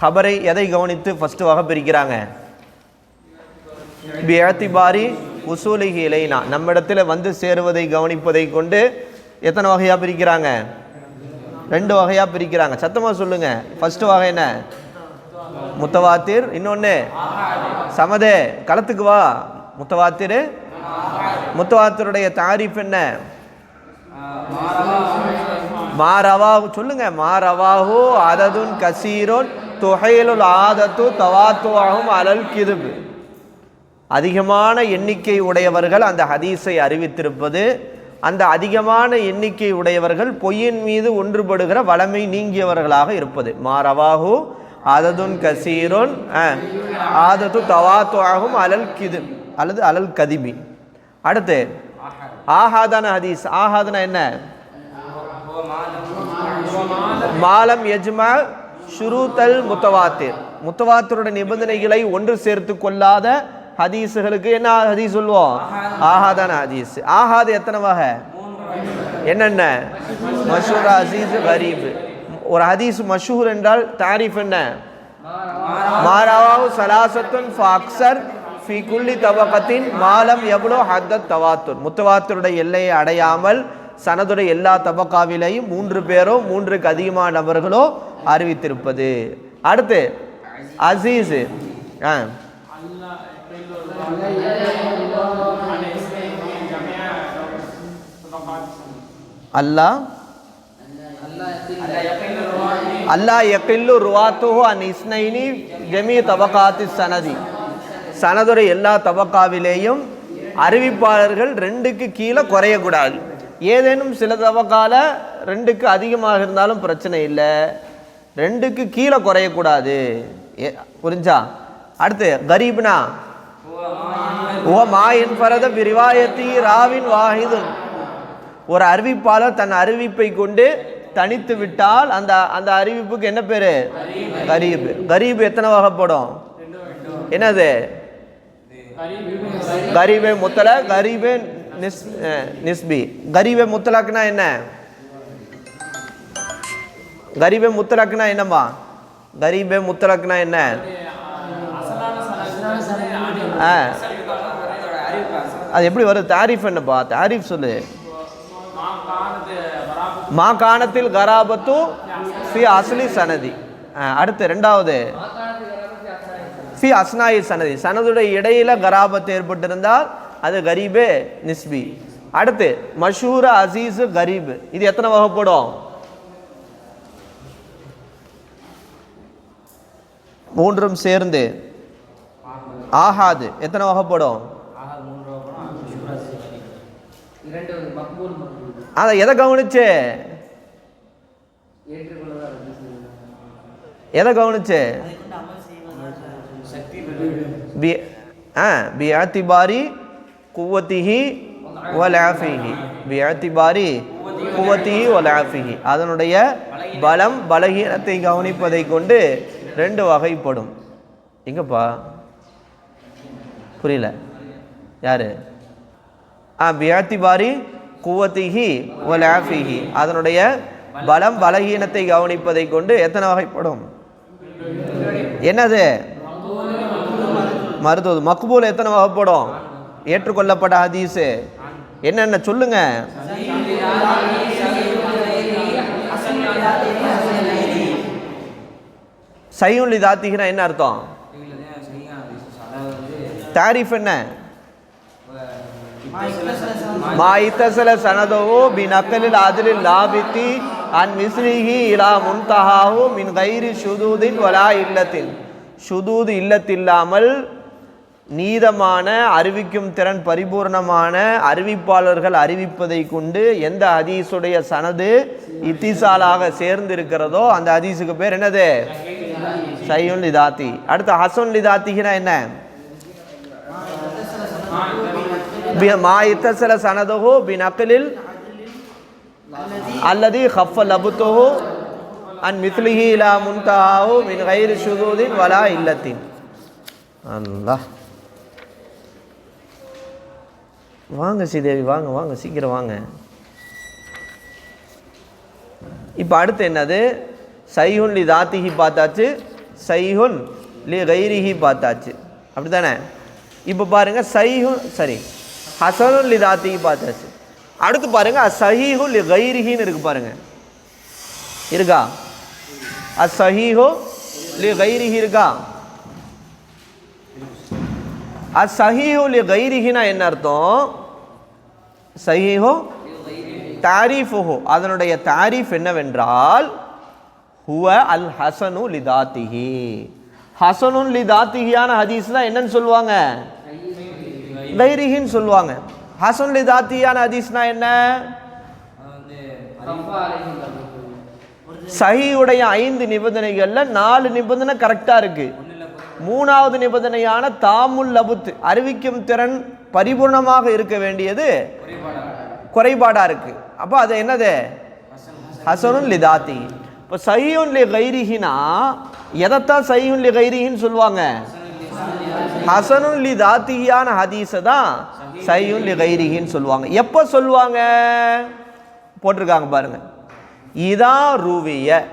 ஹபரை எதை கவனித்து ஃபஸ்ட்டு வகை பிரிக்கிறாங்க? பாரி உசூலிகி இலைனா. நம்மிடத்தில் வந்து சேருவதை கவனிப்பதை கொண்டு எத்தனை வகையாக பிரிக்கிறாங்க? ரெண்டு வகையாக பிரிக்கிறாங்க. சத்தமாக சொல்லுங்கள் ஃபஸ்ட்டு வகை என்ன? முத்தவாத்திர். இன்னொன்று சமதே. களத்துக்கு வா. முத்தவாத்திர். முத்தவாத்திருடைய தாரிஃப் என்ன? மாரவாஹு சொல்லுங்க. மாரவாஹு அததுன் கசீரோன் துகைலுல் ஆதத்து தவாத்துவாகும் அலல் கிதுபு. அதிகமான எண்ணிக்கை உடையவர்கள் அந்த ஹதீஸை அறிவித்திருப்பது அந்த அதிகமான எண்ணிக்கை உடையவர்கள் பொய்யின் மீது ஒன்றுபடுகிற வளமை நீங்கியவர்களாக இருப்பது. மாரவாஹு அததுன் கசீரோன் ஆதத்து தவாத்துவாகும் அலல் கிது அல்லது அலல் கதிபி அடுத்து ஆஹாதான ஹதீஸ். ஆஹாதனா என்ன? மாலம் யஜ்மா ஷுருத்தல் முத்தவாத்திர். முத்தவாத்திரோட நிபந்தனைகளை ஒன்று சேர்த்து கொள்ளாத ஹதீஸுகளுக்கு என்ன ஹதீஸ் சொல்லுவோம் ஆஹாதான ஹதீஸ். ஆஹாது எத்தனை வகை? என்னென்ன? மஷூர் அசீஸ் கரீப். ஒரு ஹதீஸ் மஷூர் என்றால் தாரிஃப் என்ன? மாராவாவு சலாசத்துன் ஃபாக்சர் ஃபி குல்லி தவக்கத்தின் மாலம் எவ்வளோ ஹத்த தவாத்துர். முத்தவாத்தருடைய எல்லையை அடையாமல் சனதுடைய எல்லா தபக்காவிலையும் மூன்று பேரோ மூன்றுக்கு அதிகமான நபர்களோ அறிவித்திருப்பது. அடுத்து அசீஸ். ஆ. அல்லாஹ். அல்லாஹ் யக்கில்லு ருவாத்துஹு அன் இஸ்னைனி ஜமி தபகாத்தி சனதி. சனதுடைய எல்லா தபக்காவிலேயும் அறிவிப்பாளர்கள் ரெண்டுக்கு கீழே குறையக்கூடாது. ஏதேனும் சில தவக்கால ரெண்டுக்கு அதிகமாக இருந்தாலும் பிரச்சனை இல்லை. ரெண்டுக்கு கீழே குறையக்கூடாது. ஏ புரிஞ்சா? அடுத்து கரீப்னா? ஓ மாயின் பரத பிரிவாயத்தி ராவின் வாஹிதும் ஒரு அறிவிப்பாளர் தன் அறிவிப்பை கொண்டு தனித்து விட்டால் அந்த அந்த அறிவிப்புக்கு என்ன பேரு? கரீப். கரீப் எத்தனை வகைப்படும்? என்னது? கரீபே முத்தல கரீபே நிஸ் நிஸ்பி. கரீபே முத்தலாக்குனா என்ன? கரீபே முத்தலாக்குனா என்னம்மா? கரீபே முத்தலாக்குனா என்ன? ஆ அது எப்படி வருது? தாரிஃப் என்னப்பா? தாரிஃப் சொல்லு. மா காணத்தில் கராபத்து ஃபி அஸ்லி சனதி. அடுத்து ரெண்டாவது. ஃபி அஸ்னாயி சனதி. சனதுடைய இடையில கராபத்து ஏற்பட்டிருந்தால் அது கரீபே நிஸ்பி. அடுத்து மஷூர அசீஸ் கரீப். இது எத்தனை வகைப்படும்? மூன்றும் சேர்ந்து ஆகாது எத்தனை வகைப்படும்? அதை எதை கவனிச்சு? எதை கவனிச்சு? பி ஆ பி ஆத்திபாரி குவத்திஹி வலாஃபிஹி பி ஆத்திபாரி குவத்திஹி வலாஃபிஹி. அதனுடைய பலம் பலகீனத்தை கவனிப்பதை கொண்டு ரெண்டு வகைப்படும். எங்கப்பா? புரியல. யாரு? ஆ பியாத்திபாரி குவத்திஹி வலாஃபிஹி. அதனுடைய பலம் பலகீனத்தை கவனிப்பதை கொண்டு எத்தனை வகைப்படும்? என்னது? மருத்துவம் மக்குபோல் எத்தனை வகைப்படும்? ஏற்றுக்கொள்ளப்பட ஹதீஸு என்னென்ன சொல்லுங்க? சையுலி தாத்திகினா என்ன அர்த்தம்? தாரிஃப் என்ன? மாயித்தசல சனதவோ பின் அக்கலில் அதிலில் லாபித்தி அன் மிஸ்ரிஹி இலா முன்தஹாவும் மின் கைரி சுதூதின் வலா இல்லத்தின் சுதூது இல்லத்தில்லாமல் நீதமான அறிவிக்கும் திறன் பரிபூர்ணமான அறிவிப்பாளர்கள் அறிவிப்பதை கொண்டு எந்த ஹதீஸுடைய சனது இத்திசாலாக சேர்ந்து இருக்கிறதோ அந்த ஹதீஸுக்கு பேர் என்னது? சையுன் லிதாத்தி அடுத்து ஹசன் லிதாத்தினா என்ன? மா இத்தசல சனதோ பி நக்கலில் அல்லது ஹஃப லபுத்தோ அன் மித்லிஹி இலா முன்தஹாஹு மின் கைரி சுதூதின் வலா இல்லத்தின். அல்லாஹ். வாங்க ஸ்ரீதேவி வாங்க வாங்க சீக்கிரம் வாங்க. இப்போ அடுத்து என்னது? சைஹுன் லி தாத்திகி பார்த்தாச்சு. சைஹுன் லி கைரிஹி பார்த்தாச்சு. அப்படி தானே இப்போ பாருங்க சைஹுன் சரி ஹசனுன் லி தாத்திகி பார்த்தாச்சு. அடுத்து பாருங்கள் சஹீஹு லி கைரிஹின்னு இருக்கு பாருங்கள் இருக்கா? அசஹீஹு லி கைரிஹி இருக்கா? அசஹீஹு லி கைரிஹினா என்ன அர்த்தம்? சஹீஹோ தாரீஃபுஹோ. அதனுடைய தாரீஃப் என்னவென்றால் ஹுவ அல் ஹசனு லிதாத்திஹி ஹசனுன் லிதாத்திஹியான ஹதீஸ் தான் என்னன்னு சொல்லுவாங்க? கைரிஹின்னு சொல்லுவாங்க. ஹசன் லிதாத்தியான ஹதீஸ்னா என்ன? சஹியுடைய ஐந்து நிபந்தனைகளில் நாலு நிபந்தனை கரெக்டாக இருக்குது மூணாவது நிபந்தனையான தாமுல் லபுத்து அறிவிக்கும் திறன் பரிபூர்ணமாக இருக்க வேண்டியது குறைபாடாக இருக்கு. அப்போ அது என்னது? ஹசனுன் லிதாத்தி இப்போ சையுன் லி கைரிஹினா எதைத்தான் சையுன் லி கைரிஹின்னு சொல்லுவாங்க? ஹசனுன் லி தாத்தியான ஹதீஸை தான் சையுன் லி கைரிஹின்னு சொல்லுவாங்க. எப்போ சொல்லுவாங்க? போட்டிருக்காங்க பாருங்க. இதான் ரூவிய.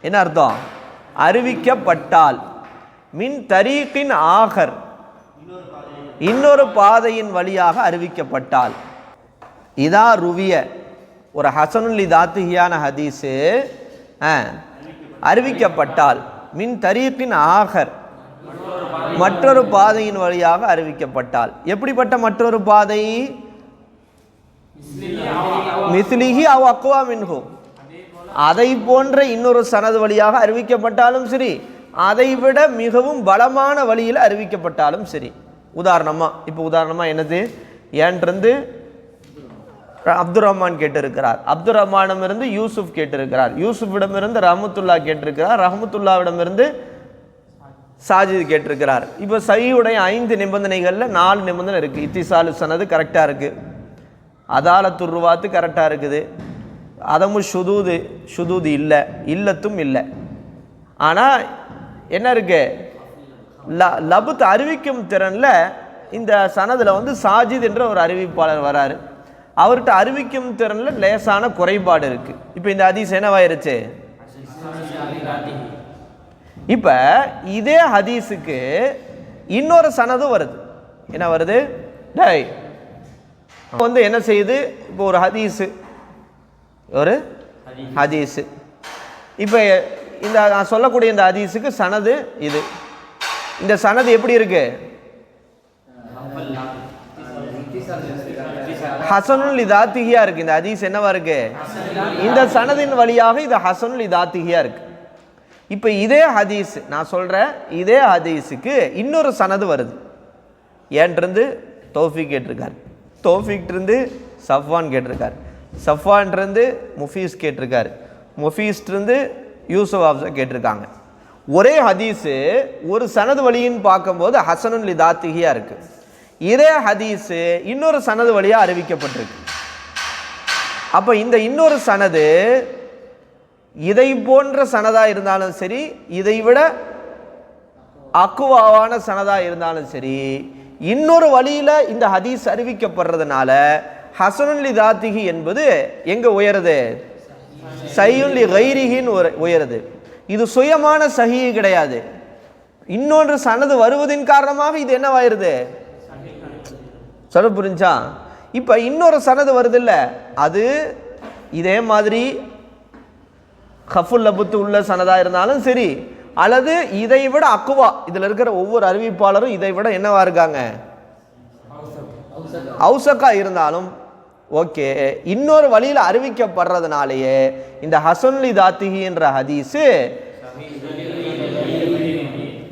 என்ன அர்த்தம்? அறிவிக்கப்பட்டால். மின் தரீக்கின் ஆகர் இன்னொரு பாதையின் வழியாக அறிவிக்கப்பட்டால். இதா ருவிய ஒரு ஹசனுல்லி தாத்துகியான ஹதீஸு ஆ, அறிவிக்கப்பட்டால். மின் தரீக்கின் ஆகர் மற்றொரு பாதையின் வழியாக அறிவிக்கப்பட்டால். எப்படிப்பட்ட மற்றொரு பாதை? மிஸ்லிஹி அவ் அக்வா மின்ஹு. அதை போன்ற இன்னொரு சனது வழியாக அறிவிக்கப்பட்டாலும் சரி அதை விட மிகவும் பலமான வழியில் அறிவிக்கப்பட்டாலும் சரி. உதாரணமாக இப்போ உதாரணமாக என்னது? ஏன்றிருந்து அப்துல் ரஹ்மான் கேட்டிருக்கிறார். அப்துல் ரஹ்மானிடமிருந்து யூசுப் கேட்டிருக்கிறார். யூசுஃபிடமிருந்து ரஹமத்துல்லா கேட்டிருக்கிறார். ரஹமத்துல்லாவிடமிருந்து சாஜித் கேட்டிருக்கிறார். இப்போ சையுடைய ஐந்து நிபந்தனைகளில் நாலு நிபந்தனை இருக்குது இத்திசாலு சனது கரெக்டாக இருக்குது அதாலத்து ருவாத்து கரெக்டாக இருக்குது. அதமும் ஷுதூது ஷுதூது இல்லை. இல்லத்தும் இல்லை. ஆனால் என்ன இருக்கு? ல லபுத் அறிவிக்கும் திறனில் இந்த சனதில் வந்து சாஜித் என்ற ஒரு அறிவிப்பாளர் வராரு. அவர்கிட்ட அறிவிக்கும் திறனில் லேசான குறைபாடு இருக்குது இப்போ இந்த ஹதீஸ் என்னவாயிருச்சு? இப்போ இதே ஹதீஸுக்கு இன்னொரு சனதும் வருது. என்ன வருது? டேய் வந்து என்ன செய்யுது? இப்போ ஒரு ஹதீஸு. ஒரு ஹதீஸு. இப்போ இந்த நான் சொல்லக்கூடிய இந்த ஹதீஸுக்கு சனது இது. இந்த சனது எப்படி இருக்கு? ஹசனுல் இதாத்திகியா இருக்கு. இந்த ஹதீஸ் என்னவா இருக்கு? இந்த சனதின் வழியாக இது ஹசனுல் இதாத்திகியா இருக்கு. இப்போ இதே ஹதீஸ் நான் சொல்றேன் இதே ஹதீஸுக்கு இன்னொரு சனது வருது. ஏன்றிருந்து தோஃபி கேட்டிருக்கார். தௌஃபிக் சஃப்வான் கேட்டிருக்கார். சஃப்வான்ருந்து முஃபீஸ் கேட்டிருக்காரு. முஃபீஸ்ட்ருந்து யூசுப் ஹாஃப்ஸா கேட்டிருக்காங்க. ஒரே ஹதீஸு ஒரு சனது வழின்னு பார்க்கும்போது ஹசனுன் லிதாத்திகியாக இருக்கு. இதே ஹதீஸு இன்னொரு சனது வழியாக அறிவிக்கப்பட்டிருக்கு. அப்போ இந்த இன்னொரு சனது இதை போன்ற சனதாக இருந்தாலும் சரி இதை விட அக்குவாவான சனதாக இருந்தாலும் சரி இன்னொரு வழியில் இந்த ஹதீஸ் அறிவிக்கப்படுறதுனால ஹசனுன் லிதாத்திகி என்பது எங்கே உயருது? சையுல்லி கைரிகின்னு உயருது. இது சுயமான சஹி கிடையாது. இன்னொன்று சனது வருவதின் காரணமாக இது என்னவாயிருது? சொல்ல புரிஞ்சா? இப்போ இன்னொரு சனது வருது இல்ல அது இதே மாதிரி ஹஃபுல் லபுத்து உள்ள சனதா இருந்தாலும் சரி அல்லது இதை விட அக்குவா இதில் இருக்கிற ஒவ்வொரு அறிவிப்பாளரும் இதை விட என்னவா இருக்காங்க? அவுசக்கா இருந்தாலும் ஓகே. இன்னொரு வழியில் அறிவிக்கப்படுறதுனாலேயே இந்த ஹசன்லி தாத்திகின்ற ஹதீஸு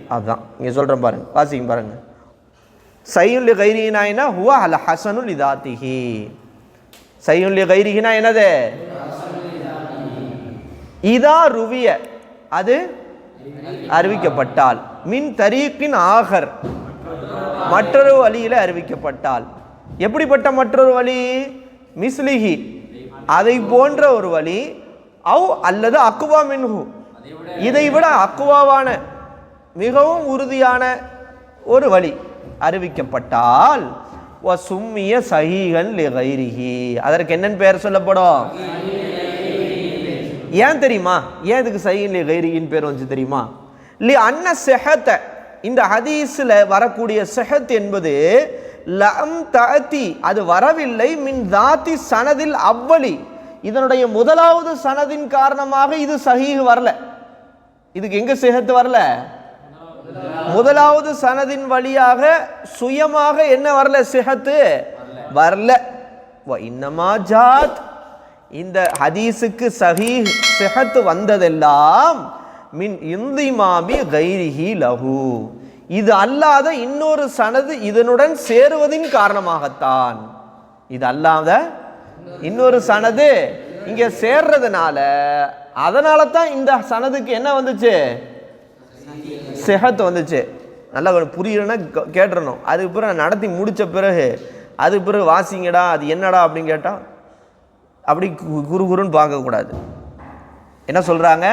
அதுதான் இங்கே சொல்கிறேன் பாருங்க. வாசிங்க பாருங்க. சையுல்லி கைரிகினாயினா ஹுவா அல் ஹசனுல் இதாத்திஹி சையுல்லி கைரிகினா என்னது? இதா ருவிய. அது அறிவிக்கப்பட்டால். மின் தரீக்கின் ஆகர். மற்றொரு வழியில் அறிவிக்கப்பட்டால். எப்படிப்பட்ட மற்றொரு வழி? மிஸ்லிஹி. அதை போன்ற ஒரு வழி அவ் அல்லது அக்குவா மின்ஹு. இதை விட அக்குவாவான மிகவும் உறுதியான ஒரு வழி அறிவிக்கப்பட்டால் வ சும்மிய சகிகன் லிகைரிஹி அதற்கு என்னென்னு பெயர் சொல்லப்படும்? ஏன் தெரியுமா? ஏன் இதுக்கு சஹீன் கைரிகின் பேர் வந்துச்சு தெரியுமா? லி அன்ன செஹத்த இந்த ஹதீஸில் வரக்கூடிய செஹத் என்பது லம் தஅதி அது வரவில்லை மின் தாத்தி சனதில் அவ்வளி. இதனுடைய முதலாவது சனதின் காரணமாக இது சஹீஹ் வரல. இதுக்கு எங்க செஹத் வரல? முதலாவது சனதின் வழியாக சுயமாக என்ன வரல சிஹத்து வரல. இன்னமா ஜாத். இந்த ஹதீஸுக்கு சஹீ சிஹத்து வந்ததெல்லாம் மின் இந்திமாமி கைரிஹி லஹு. இது அல்லாத இன்னொரு சனது இதனுடன் சேருவதின் காரணமாகத்தான். இது அல்லாத இன்னொரு சனது இங்க சேர்றதுனால அதனால தான் இந்த சனதுக்கு என்ன வந்துச்சு? செஹத் வந்துச்சு. நல்லா கொஞ்சம் புரியலன்னா கேட்டுறணும். அதுக்கு பிறகு நடத்தி முடித்த பிறகு அதுக்கு பிறகு வாசிங்கடா அது என்னடா அப்படின்னு கேட்டால் அப்படி கு- குரு குருன்னு பார்க்கக்கூடாது. என்ன சொல்கிறாங்க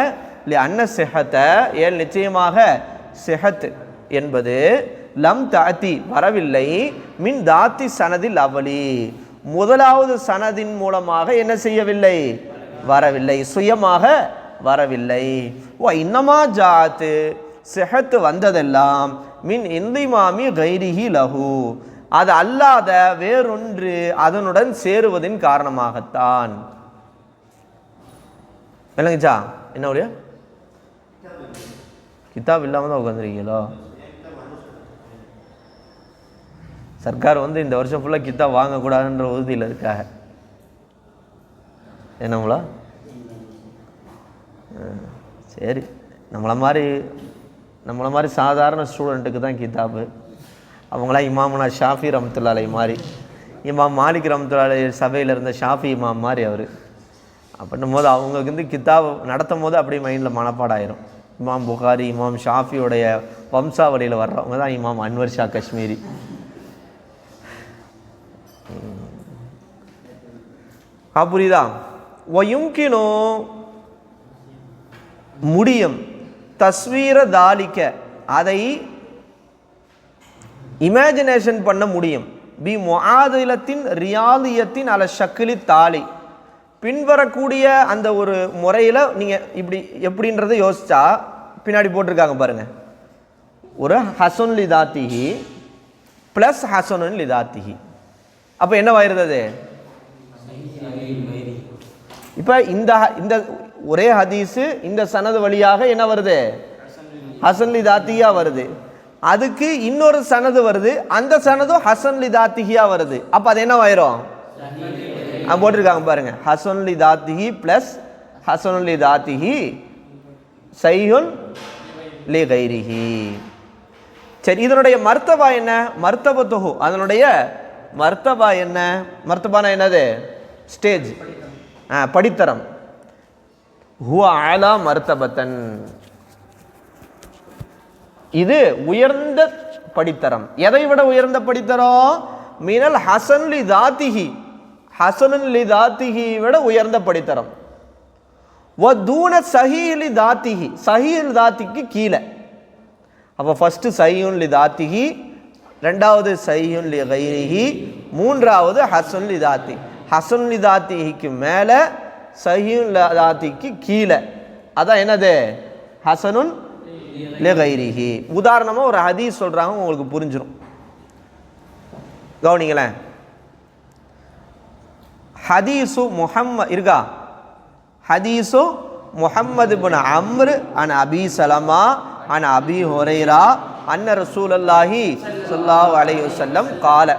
இல்லை அன்ன செஹத்தை ஏன் நிச்சயமாக செஹத்து என்பது லம் தாத்தி வரவில்லை. மின் தாத்தி சனதில் அவலி. முதலாவது சனதின் மூலமாக என்ன செய்யவில்லை? வரவில்லை. சுயமாக வரவில்லை. ஓ இன்னமா ஜாத்து செஹத்து வந்ததெல்லாம் மின் இந்திமாமி கைரிஹி லஹு. அது அல்லாத வேறொன்று அதனுடன் சேருவதின் காரணமாகத்தான். விளங்குச்சா? என்ன ஒழிய? கிதாப் இல்லாமல் தான் உட்காந்துருக்கீங்களோ சர்க்கார் வந்து இந்த வருஷம் ஃபுல்லாக கித்தா வாங்கக்கூடாதுன்ற உறுதியில் இருக்காக என்னங்களா சரி. நம்மளை மாதிரி நம்மளை மாதிரி சாதாரண ஸ்டூடெண்ட்டுக்கு தான் கித்தாபு அவங்களாம் இமாமனா ஷாஃபி ரம்துல்லாலை மாதிரி. இமாம் மாலிக் ரம்துல்லாலை சபையில் இருந்த ஷாஃபி இமாம் மாதிரி அவர். அப்படின்னும் போது அவங்களுக்கு வந்து கித்தாப் நடத்தும் போது அப்படியே மைண்டில் மனப்பாடாயிரும். இமாம் புகாரி இமாம் ஷாஃபியோடைய வம்சாவளியில் வர்றவங்க தான் இமாம் அன்வர் ஷா காஷ்மீரி. ஆ புரியுதா? ஒயுங்கினோ முடியும். தஸ்வீர தாலிக்க. அதை இமேஜினேஷன் பண்ண முடியும். பி முஆதிலத்தின் ரியாலியத்தின் அல ஷக்கிலி தாலி. பின்வரக்கூடிய அந்த ஒரு முறையில் நீங்கள் இப்படி எப்படின்றத யோசிச்சா பின்னாடி போட்டிருக்காங்க பாருங்க. ஒரு ஹசன் லிதாத்திகி ப்ளஸ் ஹசனுன் லிதாத்திகி அப்போ என்னவாயிருந்தது அது இப்போ இந்த ஹ- இந்த ஒரே ஹதீஸு இந்த சனது வழியாக என்ன வருது? ஹசன்லி தாத்தியா வருது. அதுக்கு இன்னொரு சனது வருது அந்த சனதும் ஹசன்லி தாத்திகியா வருது. அப்போ அது என்னவாயிரும் ஆயிரும்? போட்டிருக்காங்க பாருங்க. ஹசன்லி தாத்திகி ப்ளஸ் ஹசன்லி தாத்திகி சையுன் லி கைரிஹி. சரி இதனுடைய மர்த்தபா என்ன? மர்த்தப தொகு அதனுடைய மர்த்தபா என்ன? மர்த்தபானா என்னது? ஸ்டேஜ். படித்தரம். ஹுவ ஆலா மர்த்தபத்தன். இது உயர்ந்த படித்தரம். எதை விட உயர்ந்த படித்தரம் மினல் ஹசன் லி தாத்திஹி. ஹசனுன் லி தாத்திஹி விட உயர்ந்த படித்தரம். வ தூன சஹீலி தாத்திஹி. சஹீல் தாத்திக்கு கீழே. அப்போ ஃபஸ்ட்டு சையுன் லி தாத்திஹி ரெண்டாவது சஹியுன் லி கைரிஹி மூன்றாவது ஹசன் லி தாத்தி ஹசன் லிதாத்திகிக்கு மேலே சஹீன் லிதாத்திக்கு கீழே. அதான் என்னது? ஹசனுன் லி கைரிஹி. உதாரணமாக ஒரு ஹதீஸ் சொல்கிறாங்க உங்களுக்கு புரிஞ்சிடும் கவனிங்களேன். ஹதீசு முஹம்ம இருக்கா ஹதீசு முஹம்மது பின் அம்ரு அன் அபி சலமா அன் அபி ஹொரைரா அன்ன ரசூலல்லாஹி ஸல்லல்லாஹு அலைஹி செல்லம் கால.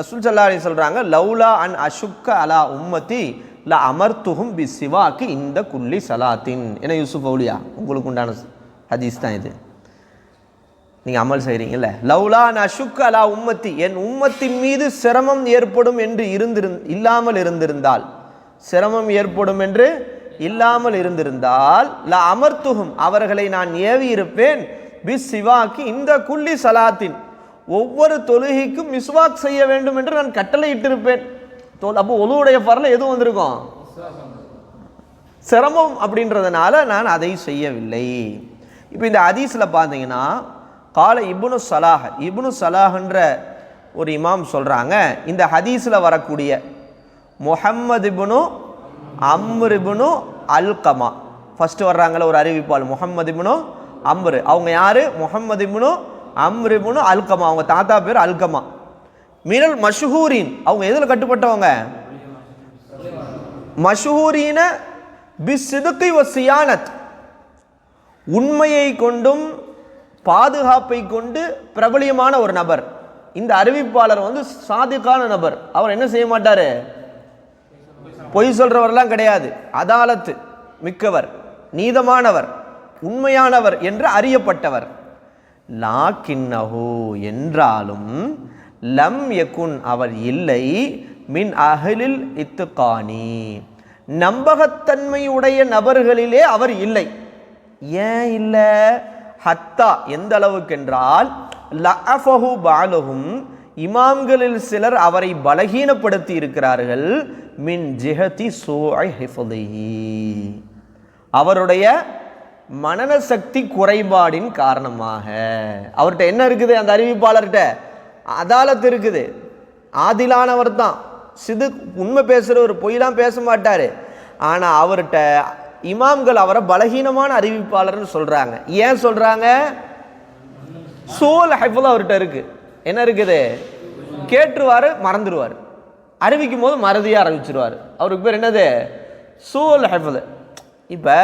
ரசூல் ஸல்லல்லாஹு சொல்கிறாங்க சொல்றாங்க லௌலா அன் அஷுக்க அலா உம்மதி ல அமர்த்துகும் பி சிவாக்கு இந்த குல்லி சலாத்தின். என்ன யூசுஃப் அவுலியா உங்களுக்கு உண்டான ஹதீஸ் தான் இது. நீங்கள் அமல் செய்கிறீங்கல்ல லவ்லா நஷுக் அலா உம்மத்தி. என் உம்மத்தின் மீது சிரமம் ஏற்படும் என்று இருந்திருந் இல்லாமல் இருந்திருந்தால் சிரமம் ஏற்படும் என்று இல்லாமல் இருந்திருந்தால் ல அமர்த்துகும் அவர்களை நான் ஏவி இருப்பேன் பிஸ் சிவாக்கி இந்த குள்ளி சலாத்தின். ஒவ்வொரு தொழுகைக்கும் மிஸ்வாக் செய்ய வேண்டும் என்று நான் கட்டளை இட்டிருப்பேன் அப்போ ஒழுவுடைய பரல எதுவும் வந்திருக்கும்? சிரமம் அப்படின்றதுனால நான் அதை செய்யவில்லை. இப்போ இந்த ஹதீஸில் பார்த்தீங்கன்னா கால இப்னு சலாஹ் இப்னு சலாஹ்ன்ற ஒரு இமாம் சொல்கிறாங்க இந்த ஹதீஸில் வரக்கூடிய முஹம்மது இபுனு அம்ரு இபுனு அல்கமா. ஃபஸ்ட்டு வர்றாங்களே ஒரு அறிவிப்பாள் முஹம்மது இபுனு அம்ரு. அவங்க யார்? முஹம்மது இபுனு அம்ரிபுனு அல்கமா அவங்க தாத்தா பேர் அல்கமா. மினல் மஷூரின் அவங்க எதில் கட்டுப்பட்டவங்க? மஷூரீன பிசிதுக்கி வசியானத் உண்மையை கொண்டும் பாதுகாப்பை கொண்டு பிரபலியமான ஒரு நபர். இந்த அறிவிப்பாளர் வந்து சாதிக்கான நபர். அவர் என்ன செய்ய மாட்டார்? பொய் சொல்கிறவர்லாம் கிடையாது. அதாலத்து மிக்கவர் நீதமானவர் உண்மையானவர் என்று அறியப்பட்டவர். லாக்கின்னஹு என்றாலும் லம் யகுன் அவர் இல்லை மின் அகலில் இத்துக்கானி நம்பகத்தன்மையுடைய நபர்களிலே அவர் இல்லை. ஏன் இல்லை? ஹத்தா எந்த அளவுக்கென்றால் லஃபஹு பாலுகும் இமாம்களில் சிலர் அவரை பலகீனப்படுத்தி இருக்கிறார்கள் மின் ஜிஹதி சூஐ ஹிஃபதிஹி அவருடைய மனன சக்தி குறைபாடின் காரணமாக. அவர்கிட்ட என்ன இருக்குது? அந்த அறிவிப்பாளர்கிட்ட. அதாலத்து இருக்குது. ஆதிலானவர் தான். சிது உண்மை பேசுகிறவர் பொய்லாம் பேச மாட்டார். ஆனால் அவர்கிட்ட இமாம்கள் அவரை பலகீனமான அறிவிப்பாளர்னு சொல்கிறாங்க ஏன் சொல்கிறாங்க சோல் ஹைஃபுல் அவர்கிட்ட இருக்குது என்ன இருக்குது? கேட்டுருவார் மறந்துடுவார் அறிவிக்கும் போது மறதியாக அறிவிச்சிருவார். அவருக்கு பேர் என்னது? சோல் ஹைஃபுல். இப்போ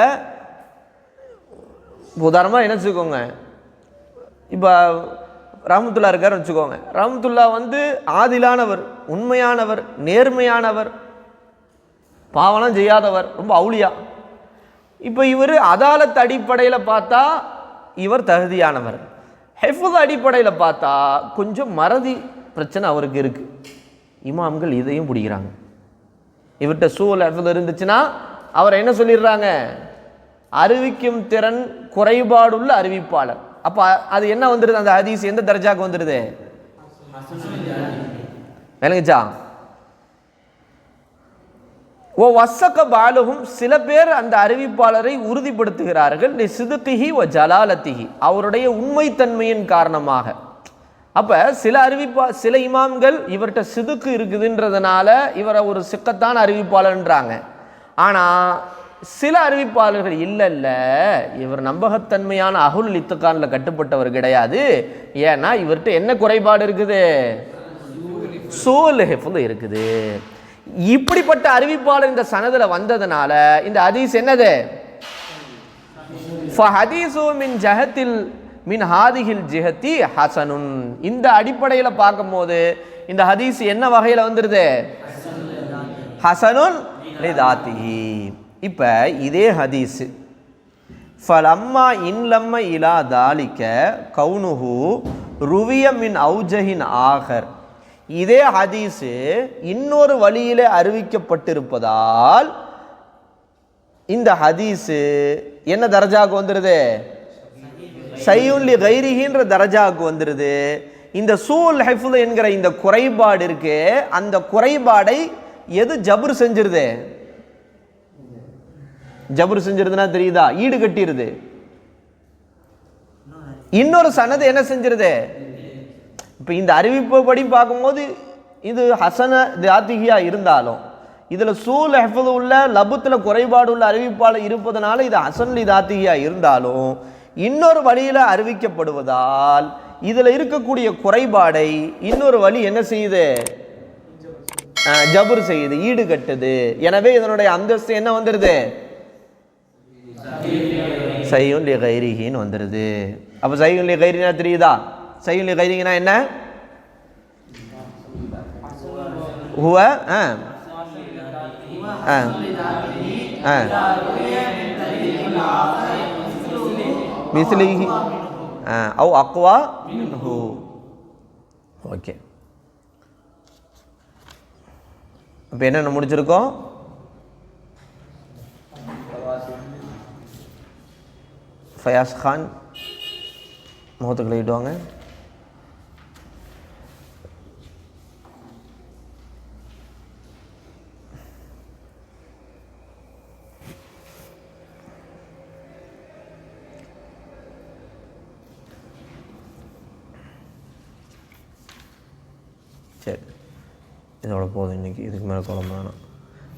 உதாரணமாக என்ன வச்சுக்கோங்க? இப்போ ராமத்துல்லா இருக்காருன்னு வச்சுக்கோங்க. ராமத்துல்லா வந்து ஆதிலானவர் உண்மையானவர் நேர்மையானவர் பாவனம் செய்யாதவர் ரொம்ப அவுளியா. இப்போ இவர் அதாலத் அடிப்படையில் பார்த்தா இவர் தகுதியானவர். ஹெஃபுத் அடிப்படையில் பார்த்தா கொஞ்சம் மறதி பிரச்சனை அவருக்கு இருக்குது இமாம்கள் இதையும் பிடிக்கிறாங்க. இவர்கிட்ட சூழல் ஹெஃபுத் இருந்துச்சுன்னா அவர் என்ன சொல்லிடுறாங்க? அறிவிக்கும் திறன் குறைபாடுள்ள அறிவிப்பாளர். அப்போ அது என்ன வந்துடுது அந்த ஹதீஸ் எந்த தர்ஜாக்கு வந்துடுது விளங்குச்சா? ஓ வசக்க பாலுகும் சில பேர் அந்த அறிவிப்பாளரை உறுதிப்படுத்துகிறார்கள். நீ சிதுத்திகி ஓ ஜலாலத்திகி அவருடைய உண்மைத்தன்மையின் காரணமாக. அப்போ சில அறிவிப்பா சில இமாம்கள் இவர்கிட்ட சிதுக்கு இருக்குதுன்றதுனால இவரை ஒரு சிக்கத்தான் அறிவிப்பாளர்ன்றாங்க. ஆனால் சில அறிவிப்பாளர்கள் இல்லை இல்லை. இவர் நம்பகத்தன்மையான அகுல் இத்துக்கானில் கட்டுப்பட்டவர் கிடையாது. ஏன்னா இவர்கிட்ட என்ன குறைபாடு இருக்குது? சோல் ஹெஃபுல் இருக்குது. இப்படிப்பட்ட அறிவிப்பாளர் இந்த சனதில் வந்ததுனால இந்த ஹதீஸ் என்னது? ஹதீசு மின் ஜஹத்தில் மின் ஹாதிஹில் ஜிஹத்தி ஹசனுன். இந்த அடிப்படையில் பார்க்கும்போது இந்த ஹதீஸ் என்ன வகையில் வந்துடுது ஹசனுன் லிதாத்திஹி. இப்போ இதே ஹதீஸு. ஃபலம்மா இன்லம்ம இலா தாலிக்க கவுனுஹு ருவியமின் மின் ஆகர். இதே ஹதீஸு இன்னொரு வழியிலே அறிவிக்கப்பட்டிருப்பதால் இந்த ஹதீஸு என்ன தரஜாவுக்கு வந்துடுது சையுல்லி கைரிகின்ற தரஜாவுக்கு வந்துடுது இந்த சூல் ஹைஃபுல் என்கிற இந்த குறைபாடு இருக்கு. அந்த குறைபாடை எது ஜபுர் செஞ்சிருது? ஜபர் செஞ்சிருதுன்னா தெரியுதா? ஈடு கட்டிடுது இன்னொரு சனது என்ன செஞ்சிருது? இப்போ இந்த அறிவிப்பு படி பார்க்கும்போது இது ஹசன ஜாத்திகியா இருந்தாலும் இதில் சூல் ஹெஃபது உள்ள லபுத்தில் குறைபாடு உள்ள அறிவிப்பாளர் இருப்பதனால இது ஹசன் தாத்திகியா இருந்தாலும் இன்னொரு வழியில் அறிவிக்கப்படுவதால் இதில் இருக்கக்கூடிய குறைபாடை இன்னொரு வழி என்ன செய்யுது? ஜபுர் செய்யுது ஈடு கட்டுது. எனவே இதனுடைய அந்தஸ்து என்ன வந்துடுது சையுன் லி கைரிகின்னு வந்துடுது அப்போ சையுன் லி கைரினா தெரியுதா? சையுன் லி என்ன? ஹுவ ஆ. ஆ. ஆ. மிஸ்லிஹி ஆ. அவு அக்வா மின்ஹு. ஓகே. இப்போ என்னென்ன முடிச்சிருக்கோம்? ஃபயாஸ் கான் முகத்துக்கு கழுவிடுவாங்க சரி இதோட போதும். இன்னைக்கு இதுக்கு மேலே குழம்பு வேணாம்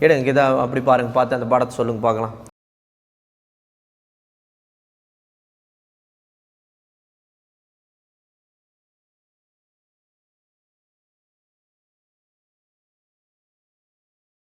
எடுங்க இதை அப்படி பாருங்கள் பார்த்து அந்த படத்தை சொல்லுங்கள் பார்க்கலாம்.